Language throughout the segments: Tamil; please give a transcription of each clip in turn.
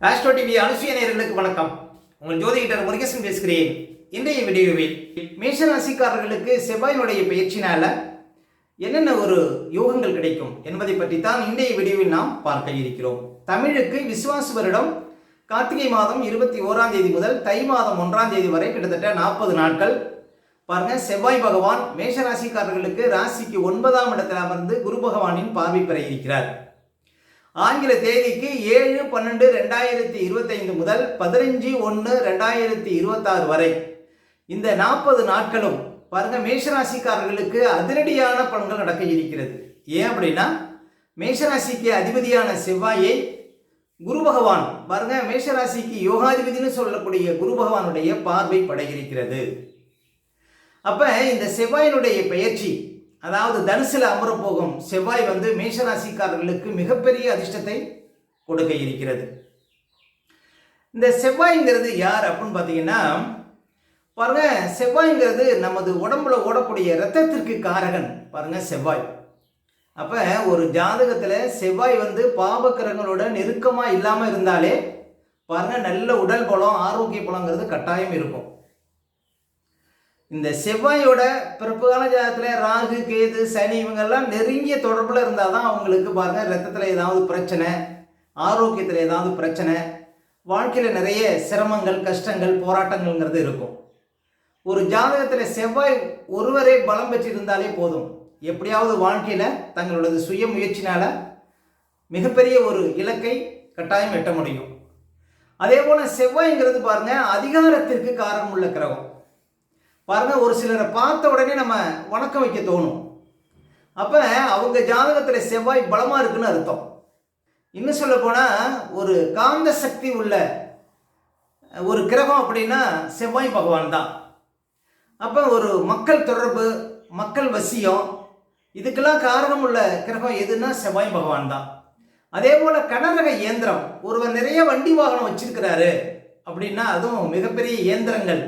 ஆஸ்ட்ரோ டிவி அனுசுய நேர்களுக்கு வணக்கம். உங்கள் ஜோதிடர் முருகேசன் பேசுகிறேன். இன்றைய வீடியோவில் மேஷ ராசிக்காரர்களுக்கு செவ்வாயினுடைய பயிற்சினால என்னென்ன ஒரு யோகங்கள் கிடைக்கும் என்பதை பற்றி தான் இன்றைய வீடியோவில் நாம் பார்க்க இருக்கிறோம். தமிழுக்கு விசுவாச வருடம் கார்த்திகை மாதம் இருபத்தி ஓராம் தேதி முதல் தை மாதம் ஒன்றாம் தேதி வரை கிட்டத்தட்ட நாற்பது நாட்கள். பாருங்க செவ்வாய் பகவான் மேஷ ராசிக்காரர்களுக்கு ராசிக்கு ஒன்பதாம் இடத்தில் அமர்ந்து குரு பகவானின் பார்வை பெற இருக்கிறார். ஆங்கில தேதிக்கு ஏழு பன்னெண்டு ரெண்டாயிரத்தி இருபத்தைந்து முதல் பதினஞ்சு ஒன்று ரெண்டாயிரத்தி இருபத்தாறு வரை. இந்த நாற்பது நாட்களும் பாருங்க மேஷராசிக்காரர்களுக்கு அதிரடியான பலன்கள் நடக்க இருக்கிறது. ஏன் அப்படின்னா மேஷராசிக்கு அதிபதியான செவ்வாயை குரு பகவான் பாருங்க மேஷராசிக்கு யோகாதிபதினு சொல்லக்கூடிய குரு பகவானுடைய பார்வை பட இருக்கிறது அப்ப இந்த செவ்வாயினுடைய பெயர்ச்சி அதாவது தனுசுல அமரப் போகும் செவ்வாய் வந்து மேஷராசிக்காரர்களுக்கு மிகப்பெரிய அதிர்ஷ்டத்தை கொடுக்க இருக்கிறது இந்த செவ்வாய்ங்கிறது யார் அப்படின்னு பார்த்தீங்கன்னா பாருங்க செவ்வாய்ங்கிறது நமது உடம்புல ஓடக்கூடிய இரத்தத்திற்கு காரகன். பாருங்க செவ்வாய். அப்ப ஒரு ஜாதகத்துல செவ்வாய் வந்து பாபக்கிரகங்களோட நெருக்கமா இல்லாம இருந்தாலே பாருங்க நல்ல உடல் பலம் ஆரோக்கிய பலங்கிறது கட்டாயம் இருக்கும். இந்த செவ்வாயோட பிறப்பு கால ஜாதகத்தில் ராகு கேது சனி இவங்கெல்லாம் நெருங்கிய தொடர்பில் இருந்தால் தான் அவங்களுக்கு பாருங்கள் ரத்தத்தில் ஏதாவது பிரச்சனை ஆரோக்கியத்தில் ஏதாவது பிரச்சனை வாழ்க்கையில் நிறைய சிரமங்கள் கஷ்டங்கள் போராட்டங்கள்ங்கிறது இருக்கும். ஒரு ஜாதகத்தில் செவ்வாய் ஒருவரே பலம் பெற்றிருந்தாலே போதும். எப்படியாவது வாழ்க்கையில் தங்களோட சுய முயற்சினால் மிகப்பெரிய ஒரு இலக்கை கட்டாயம் எட்ட முடியும். அதே போல் செவ்வாய்ங்கிறது பாருங்கள் அதிகாரத்திற்கு காரணம் உள்ள கிரகம். பாருங்க ஒரு சிலரை பார்த்த உடனே நம்ம வணக்கம் வைக்க தோணும். அப்போ அவங்க ஜாதகத்தில் செவ்வாய் பலமாக இருக்குன்னு அர்த்தம். இன்னும் சொல்ல போனால் ஒரு காந்த சக்தி உள்ள ஒரு கிரகம் அப்படின்னா செவ்வாய் பகவான் தான். அப்போ ஒரு மக்கள் தொடர்பு மக்கள் வசியம் இதுக்கெல்லாம் காரணம் உள்ள கிரகம் எதுன்னா செவ்வாய் பகவான் தான். அதே போல் கனரக இயந்திரம் ஒருவர் நிறைய வண்டி வாகனம் வச்சிருக்கிறாரு அப்படின்னா அதுவும் மிகப்பெரிய இயந்திரங்கள்.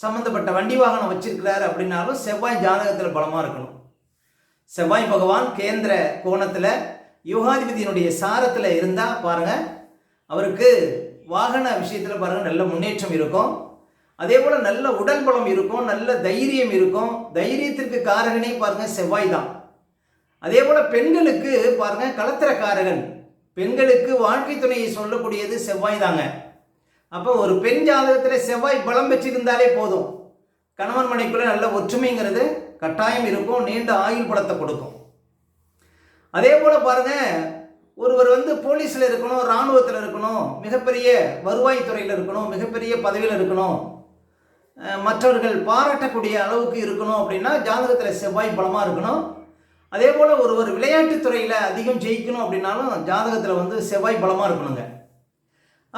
சம்மந்தப்பட்ட வண்டி வாகனம் வச்சிருக்கிறாரு அப்படின்னாலும் செவ்வாய் ஜாதகத்தில் பலமாக இருக்கணும். செவ்வாய் பகவான் கேந்திர கோணத்தில் யோகாதிபதியினுடைய சாரத்தில் இருந்தால் பாருங்கள் அவருக்கு வாகன விஷயத்தில் பாருங்கள் நல்ல முன்னேற்றம் இருக்கும். அதே போல் நல்ல உடல் பலம் இருக்கும் நல்ல தைரியம் இருக்கும். தைரியத்திற்கு காரகனே பாருங்கள் செவ்வாய் தான். அதே போல் பெண்களுக்கு பாருங்கள் கலத்திரக்காரகன். பெண்களுக்கு வாழ்க்கை துணையை சொல்லக்கூடியது செவ்வாய் தாங்க. அப்போ ஒரு பெண் ஜாதகத்தில் செவ்வாய் பலம் வச்சிருந்தாலே போதும். கணவன் மனைக்குள்ள நல்ல ஒற்றுமைங்கிறது கட்டாயம் இருக்கும் நீண்ட ஆயுள் பலத்தை கொடுக்கும். அதே போல் பாருங்க ஒருவர் வந்து போலீஸில் இருக்கணும் இராணுவத்தில் இருக்கணும் மிகப்பெரிய வருவாய்த்துறையில் இருக்கணும் மிகப்பெரிய பதவியில் இருக்கணும். மற்றவர்கள் பாராட்டக்கூடிய அளவுக்கு இருக்கணும் அப்படின்னா ஜாதகத்தில் செவ்வாய் பலமாக இருக்கணும். அதே போல் ஒருவர் விளையாட்டுத் துறையில் அதிகம் ஜெயிக்கணும் அப்படின்னாலும் ஜாதகத்தில் வந்து செவ்வாய் பலமாக இருக்கணுங்க.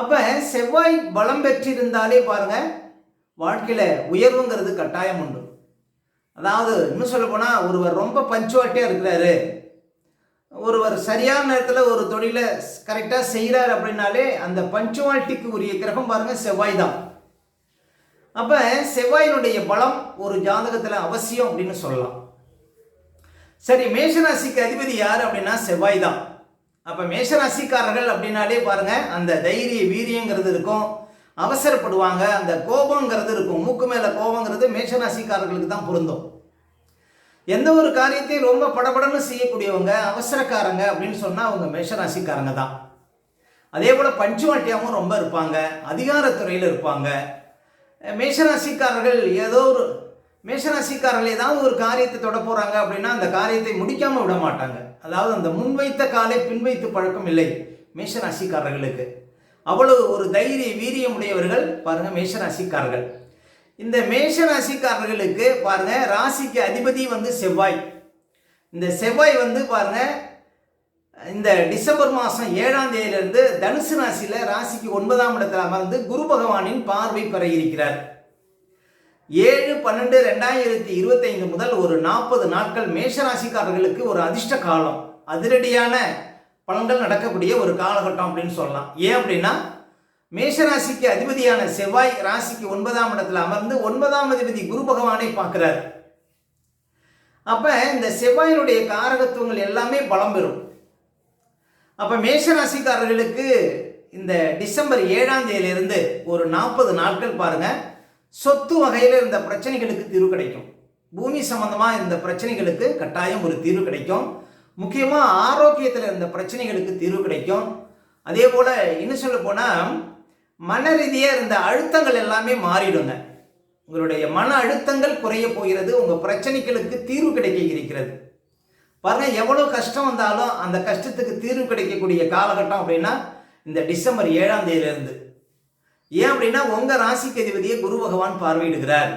அப்போ செவ்வாய் பலம் பெற்றிருந்தாலே பாருங்கள் வாழ்க்கையில் உயர்வுங்கிறது கட்டாயம் உண்டு. அதாவது இன்னும் சொல்லப்போனால் ஒருவர் ரொம்ப பஞ்சுவாலிட்டியாக இருக்கிறாரு. ஒருவர் சரியான நேரத்தில் ஒரு தொழிலை கரெக்டாக செய்கிறார் அப்படின்னாலே அந்த பஞ்சுவாலிட்டிக்கு உரிய கிரகம் பாருங்கள் செவ்வாய் தான். அப்போ செவ்வாயினுடைய பலம் ஒரு ஜாதகத்தில் அவசியம் அப்படின்னு சொல்லலாம். சரி மேஷராசிக்கு அதிபதி யார் அப்படின்னா செவ்வாய் தான். அப்போ மேஷராசிக்காரர்கள் அப்படின்னாலே பாருங்க அந்த தைரிய வீரியங்கிறது இருக்கும். அவசரப்படுவாங்க அந்த கோபங்கிறது இருக்கும். மூக்கு மேலே கோபங்கிறது மேஷராசிக்காரர்களுக்கு தான் பொருந்தும். எந்த ஒரு காரியத்தையும் ரொம்ப படபடன்னு செய்யக்கூடியவங்க அவசரக்காரங்க அப்படின்னு சொன்னால் அவங்க மேஷராசிக்காரங்க தான். அதே போல் பஞ்சுவாட்டியாகவும் ரொம்ப இருப்பாங்க அதிகாரத்துறையில் இருப்பாங்க. மேஷராசிக்காரர்கள் ஏதோ ஒரு மேஷராசிக்காரர்கள் ஏதாவது ஒரு காரியத்தை தொட போகிறாங்க அப்படின்னா அந்த காரியத்தை முடிக்காமல் விட மாட்டாங்க. அதாவது அந்த முன்வைத்த காலை பின்வைத்து பழக்கம் இல்லை மேஷராசிக்காரர்களுக்கு அவ்வளவு ஒரு தைரிய வீரியம் உடையவர்கள் பாருங்க மேஷராசிக்காரர்கள் இந்த மேஷராசிக்காரர்களுக்கு பாருங்க ராசிக்கு அதிபதி வந்து செவ்வாய். இந்த செவ்வாய் வந்து பாருங்க இந்த டிசம்பர் மாதம் ஏழாம் தேதியிலிருந்து தனுசு ராசியில் ராசிக்கு ஒன்பதாம் இடத்துல அமர்ந்து குரு பகவானின் பார்வை பெற இருக்கிறார். ஏழு பன்னெண்டு ரெண்டாயிரத்தி இருபத்தைந்து முதல் ஒரு நாற்பது நாட்கள் மேஷராசிக்காரர்களுக்கு ஒரு அதிர்ஷ்ட காலம். அதிரடியான பலன்கள் நடக்கக்கூடிய ஒரு காலகட்டம் அப்படின்னு சொல்லலாம். ஏன் அப்படின்னா மேஷராசிக்கு அதிபதியான செவ்வாய் ராசிக்கு ஒன்பதாம் இடத்துல அமர்ந்து ஒன்பதாம் அதிபதி குரு பகவானை பார்க்கிறார். அப்ப இந்த செவ்வாயினுடைய காரகத்துவங்கள் எல்லாமே பலம் பெறும். அப்ப மேஷராசிக்காரர்களுக்கு இந்த டிசம்பர் ஏழாம் தேதியிலிருந்து ஒரு நாற்பது நாட்கள் பாருங்கள் சொத்து வகையில் இருந்த பிரச்சனைகளுக்கு தீர்வு கிடைக்கும். பூமி சம்பந்தமாக இருந்த பிரச்சனைகளுக்கு கட்டாயம் ஒரு தீர்வு கிடைக்கும். முக்கியமாக ஆரோக்கியத்தில் இருந்த பிரச்சனைகளுக்கு தீர்வு கிடைக்கும். அதே போல் இன்னும் சொல்ல போனால் மன ரீதியாக இருந்த அழுத்தங்கள் எல்லாமே மாறிடுங்க. உங்களுடைய மன அழுத்தங்கள் குறைய போகிறது உங்கள் பிரச்சனைகளுக்கு தீர்வு கிடைக்க இருக்கிறது. பாருங்கள் எவ்வளோ கஷ்டம் வந்தாலும் அந்த கஷ்டத்துக்கு தீர்வு கிடைக்கக்கூடிய காலகட்டம் அப்படின்னா இந்த டிசம்பர் ஏழாம் தேதியிலேருந்து. ஏன் அப்படின்னா உங்கள் ராசிக்கு அதிபதியை குரு பகவான் பார்வையிடுகிறார்.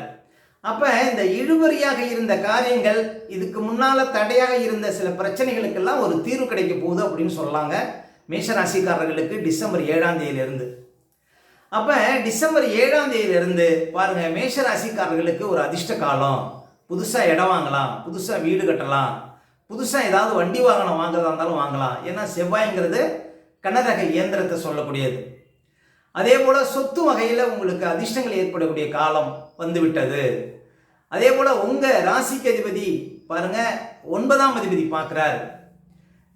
அப்போ இந்த இழுபறியாக இருந்த காரியங்கள் இதுக்கு முன்னால தடையாக இருந்த சில பிரச்சனைகளுக்கெல்லாம் ஒரு தீர்வு கிடைக்க போகுது அப்படின்னு சொல்லலாங்க மேஷ ராசிக்காரர்களுக்கு டிசம்பர் ஏழாம் தேதியிலிருந்து. அப்போ டிசம்பர் ஏழாம் தேதியிலிருந்து பாருங்க மேஷ ராசிக்காரர்களுக்கு ஒரு அதிர்ஷ்ட காலம். புதுசாக இடம் வாங்கலாம் புதுசாக வீடு கட்டலாம் புதுசாக ஏதாவது வண்டி வாகனம் வாங்குறதா இருந்தாலும் வாங்கலாம். ஏன்னா செவ்வாய்ங்கிறது கனரக இயந்திரத்தை சொல்லக்கூடியது. அதே போல் சொத்து வகையில் உங்களுக்கு அதிர்ஷ்டங்கள் ஏற்படக்கூடிய காலம் வந்துவிட்டது. அதே போல் உங்கள் ராசிக்கு அதிபதி பாருங்க ஒன்பதாம் அதிபதி பார்க்குறாரு.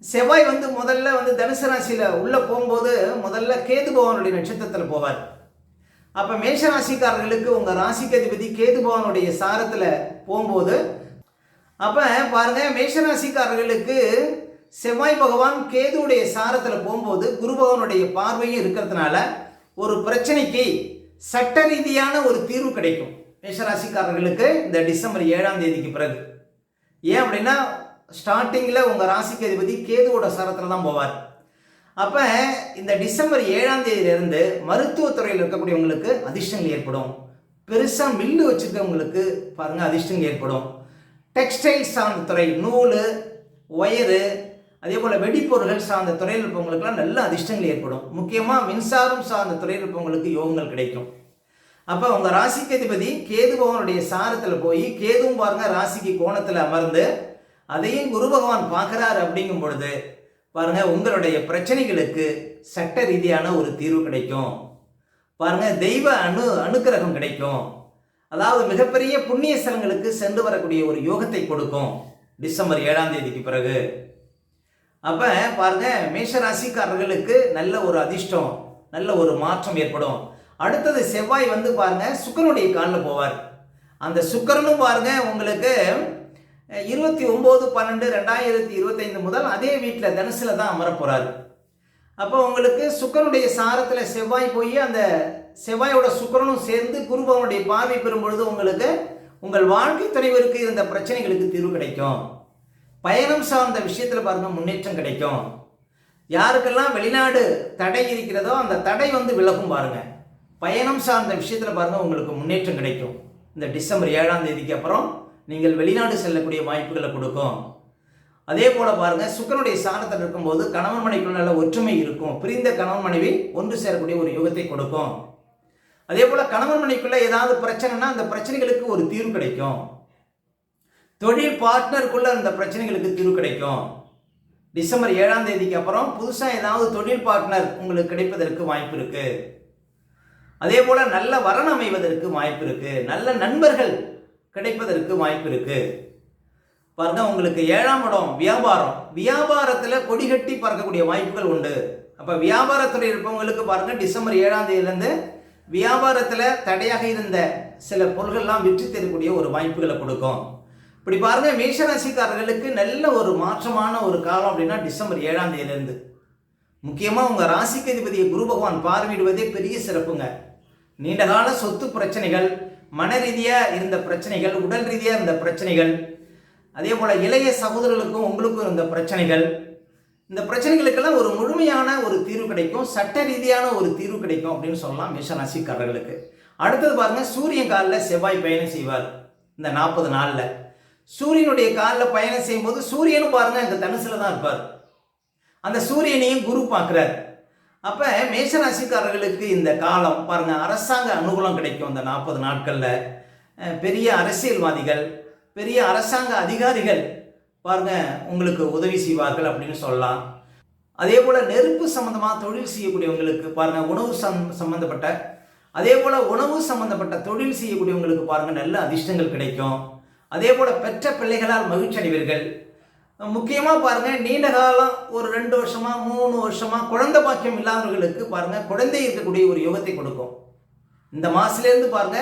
செவ்வாய் வந்து முதல்ல வந்து தனுசு ராசியில் உள்ளே போகும்போது முதல்ல கேது பகவானுடைய நட்சத்திரத்தில் போவார். அப்போ மேஷ ராசிக்காரர்களுக்கு உங்கள் ராசிக்கு அதிபதி கேது பகவானுடைய சாரத்தில் போகும்போது அப்போ பாருங்க மேஷ ராசிக்காரர்களுக்கு செவ்வாய் பகவான் கேதுவுடைய சாரத்தில் போகும்போது குரு பகவானுடைய பார்வையும் இருக்கிறதுனால ஒரு பிரச்சனைக்கு சட்ட ரீதியான ஒரு தீர்வு கிடைக்கும். மேஷராசிக்காரர்களுக்கு இந்த டிசம்பர் ஏழாம் தேதிக்கு பிறகு. ஏன் அப்படின்னா ஸ்டார்டிங்கில் உங்கள் ராசிக்கு அதிபதி கேதுவோட சரத்தில் தான் போவார். அப்போ இந்த டிசம்பர் ஏழாம் தேதியிலிருந்து மருத்துவத்துறையில் இருக்கக்கூடியவங்களுக்கு அதிர்ஷ்டங்கள் ஏற்படும். பெருசாக மில்லு வச்சுருக்கவங்களுக்கு பாருங்கள் அதிர்ஷ்டங்கள் ஏற்படும். டெக்ஸ்டைல் சார்ந்த துறை நூல் ஒயரு அதே போல் வெடிப்பொருள்கள் சார்ந்த துறையில் இருப்பவங்களுக்குலாம் நல்ல அதிர்ஷ்டங்கள் ஏற்படும். முக்கியமாக மின்சாரம் சார்ந்த துறையில் இருப்பவங்களுக்கு யோகங்கள் கிடைக்கும். அப்போ உங்கள் ராசிக்கு அதிபதி கேது பகவானுடைய சாரத்தில் போய் கேதுவும் பாருங்க ராசிக்கு கோணத்தில் அமர்ந்து அதையும் குரு பகவான் பார்க்குறாரு அப்படிங்கும் பொழுது பாருங்க உங்களுடைய பிரச்சனைகளுக்கு சட்ட ரீதியான ஒரு தீர்வு கிடைக்கும். பாருங்க தெய்வ அணு அனுக்கிரகம் கிடைக்கும். அதாவது மிகப்பெரிய புண்ணிய ஸ்தலங்களுக்கு சென்று வரக்கூடிய ஒரு யோகத்தை கொடுக்கும். டிசம்பர் ஏழாம் தேதிக்கு பிறகு. அப்ப பாருங்க மேஷராசிக்காரர்களுக்கு நல்ல ஒரு அதிர்ஷ்டம் நல்ல ஒரு மாற்றம் ஏற்படும். அடுத்தது செவ்வாய் வந்து பாருங்க சுக்கரனுடைய காலில் போவார். அந்த சுக்கரனும் பாருங்க உங்களுக்கு இருபத்தி ஒம்பது பன்னெண்டு ரெண்டாயிரத்தி இருபத்தைந்து முதல் அதே வீட்டில் தனுசில் தான் அமர போகிறாரு அப்போ உங்களுக்கு சுக்கரனுடைய சாரத்தில் செவ்வாய் போய் அந்த செவ்வாயோட சுக்கரனும் சேர்ந்து குருபவனுடைய பார்வை பெறும் பொழுது உங்களுக்கு உங்கள் வாழ்க்கை துணைவருக்கு இருந்த பிரச்சனைகளுக்கு தீர்வு கிடைக்கும். பயணம் சார்ந்த விஷயத்தில் பாருங்க முன்னேற்றம் கிடைக்கும். யாருக்கெல்லாம் வெளிநாடு தடை இருக்கிறதோ அந்த தடை வந்து விலகும் பாருங்க. பயணம் சார்ந்த விஷயத்தில் பாருங்கள் உங்களுக்கு முன்னேற்றம் கிடைக்கும். இந்த டிசம்பர் ஏழாம் தேதிக்கு அப்புறம் நீங்கள் வெளிநாடு செல்லக்கூடிய வாய்ப்புகளை கொடுக்கும். அதே போல பாருங்கள் சுக்கரனுடைய சாரத்தில் இருக்கும்போது கணவன் மனைவிக்குள்ள நல்ல ஒற்றுமை இருக்கும். பிரிந்த கணவன் மனைவி ஒன்று சேரக்கூடிய ஒரு யுகத்தை கொடுக்கும். அதே போல் கணவன் மனைவிக்குள்ள ஏதாவது பிரச்சனைனா அந்த பிரச்சனைகளுக்கு ஒரு தீர்வு கிடைக்கும். தொழில் பார்ட்னருக்குள்ள அந்த பிரச்சனைகளுக்கு தீர்வு கிடைக்கும். டிசம்பர் ஏழாம் தேதிக்கு அப்புறம் புதுசாக ஏதாவது தொழில் பார்ட்னர் உங்களுக்கு கிடைப்பதற்கு வாய்ப்பு இருக்கு. அதே போல நல்ல வரன் அமைவதற்கு வாய்ப்பு இருக்கு. நல்ல நண்பர்கள் கிடைப்பதற்கு வாய்ப்பு இருக்கு. பாருங்க உங்களுக்கு ஏழாம் இடம் வியாபாரம். வியாபாரத்தில் கொடி கட்டி பறக்கக்கூடிய வாய்ப்புகள் உண்டு. அப்போ வியாபாரத்துறை இருப்பவங்களுக்கு பாருங்க டிசம்பர் ஏழாம் தேதியிலேருந்து வியாபாரத்தில் தடையாக இருந்த சில பொருள்கள்லாம் விற்று தரக்கூடிய ஒரு வாய்ப்புகளை கொடுக்கும். இப்படி பாருங்க மேஷராசிக்காரர்களுக்கு நல்ல ஒரு மாற்றமான ஒரு காலம் அப்படின்னா டிசம்பர் ஏழாம் தேதியிலிருந்து. முக்கியமாக உங்கள் ராசிக்கு அதிபதியை குரு பகவான் பார்வையிடுவதே பெரிய சிறப்புங்க. நீண்டகால சொத்து பிரச்சனைகள் மன ரீதியாக இருந்த பிரச்சனைகள் உடல் ரீதியாக இருந்த பிரச்சனைகள் அதே போல் இளைய சகோதரர்களுக்கும் உங்களுக்கும் இருந்த பிரச்சனைகள். இந்த பிரச்சனைகளுக்கெல்லாம் ஒரு முழுமையான ஒரு தீர்வு கிடைக்கும் சட்ட ரீதியான ஒரு தீர்வு கிடைக்கும் அப்படின்னு சொல்லலாம் மேஷராசிக்காரர்களுக்கு. அடுத்தது பாருங்கள் சூரியன் காலில் செவ்வாய் பயணம் செய்வார். இந்த நாற்பது நாளில். சூரியனுடைய காலில் பயணம் செய்யும்போது சூரியனும் பாருங்க இந்த தனுசில் தான் இருப்பார். அந்த சூரியனையும் குரு பார்க்குறார். அப்போ மேஷராசிக்காரர்களுக்கு இந்த காலம் பாருங்க அரசாங்க அனுகூலம் கிடைக்கும் இந்த நாற்பது நாட்களில். பெரிய அரசியல்வாதிகள் பெரிய அரசாங்க அதிகாரிகள் பாருங்க உங்களுக்கு உதவி செய்வார்கள் அப்படின்னு சொல்லலாம். அதே போல் நெருப்பு சம்மந்தமாக தொழில் செய்யக்கூடியவங்களுக்கு பாருங்க உணவு சம் சம்மந்தப்பட்ட அதே போல் உணவு சம்மந்தப்பட்ட தொழில் செய்யக்கூடியவங்களுக்கு பாருங்கள் நல்ல அதிர்ஷ்டங்கள் கிடைக்கும். அதே போல் பெற்ற பிள்ளைகளால் மகிழ்ச்சி அடைவீர்கள். முக்கியமாக பாருங்கள் நீண்ட காலம் ஒரு ரெண்டு வருஷமா மூணு வருஷமா குழந்தை பாக்கியம் இல்லாதவர்களுக்கு பாருங்கள் குழந்தை இருக்கக்கூடிய ஒரு யோகத்தை கொடுக்கும். இந்த மாசிலேருந்து பாருங்க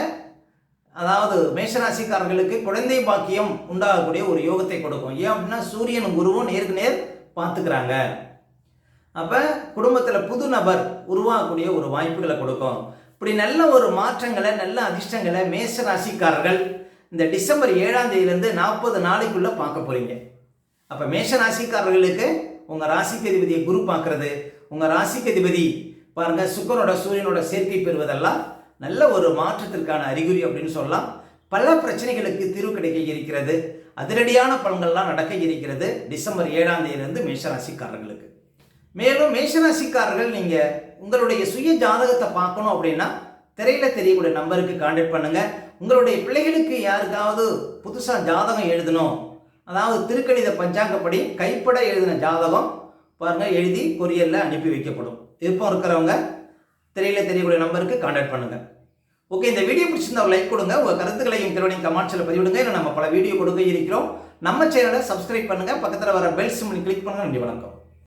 அதாவது மேஷராசிக்காரர்களுக்கு குழந்தை பாக்கியம் உண்டாகக்கூடிய ஒரு யோகத்தை கொடுக்கும். ஏன் அப்படின்னா சூரியன் குருவும் நேருக்கு நேர் பார்த்துக்கிறாங்க. அப்போ குடும்பத்தில் புது நபர் உருவாகக்கூடிய ஒரு வாய்ப்புகளை கொடுக்கும். இப்படி நல்ல ஒரு மாற்றங்களை நல்ல அதிர்ஷ்டங்களை மேஷ ராசிக்காரர்கள் இந்த டிசம்பர் ஏழாம் தேதியிலேருந்து நாற்பது நாளைக்குள்ளே பார்க்க போகிறீங்க அப்போ மேஷ ராசிக்காரர்களுக்கு உங்கள் ராசிக்கு அதிபதியை குரு பார்க்கறது. உங்கள் ராசிக்கு அதிபதி பாருங்கள் சுக்கரோட சூரியனோட சேர்க்கை பெறுவதெல்லாம் நல்ல ஒரு மாற்றத்திற்கான அறிகுறி அப்படின்னு சொல்லலாம். பல பிரச்சனைகளுக்கு தீர்வு கிடைக்க இருக்கிறது. அதிரடியான பலன்கள்லாம் நடக்க இருக்கிறது டிசம்பர் ஏழாம் தேதியிலிருந்து மேஷராசிக்காரர்களுக்கு மேலும் மேஷராசிக்காரர்கள் நீங்கள் உங்களுடைய சுய ஜாதகத்தை பார்க்கணும் அப்படின்னா திரையில் தெரியக்கூடிய நம்பருக்கு கான்டாக்ட் பண்ணுங்க. உங்களுடைய பிள்ளைகளுக்கு யாருக்காவது புதுசாக ஜாதகம் எழுதணும்? அதாவது திருக்கணித பஞ்சாங்கப்படி கைப்பட எழுதின ஜாதகம் பாருங்கள் எழுதி கொரியரில் அனுப்பி வைக்கப்படும். விருப்பம் இருக்கிறவங்க தெரியல தெரியக்கூடிய நம்பருக்கு காண்டாக்ட் பண்ணுங்கள் ஓகே இந்த வீடியோ பிடிச்சிருந்தா லைக் கொடுங்க. உங்கள் கருத்துக்களையும் திறனையும் கமெண்ட்ஸில் பதிவிடுங்க. இல்லை நம்ம பல வீடியோ கொடுக்க இருக்கிறோம். நம்ம சேனலை சப்ஸ்கிரைப் பண்ணுங்கள் பக்கத்தில் வர பெல் சிம்னி கிளிக் பண்ணுங்க. நன்றி வணக்கம்.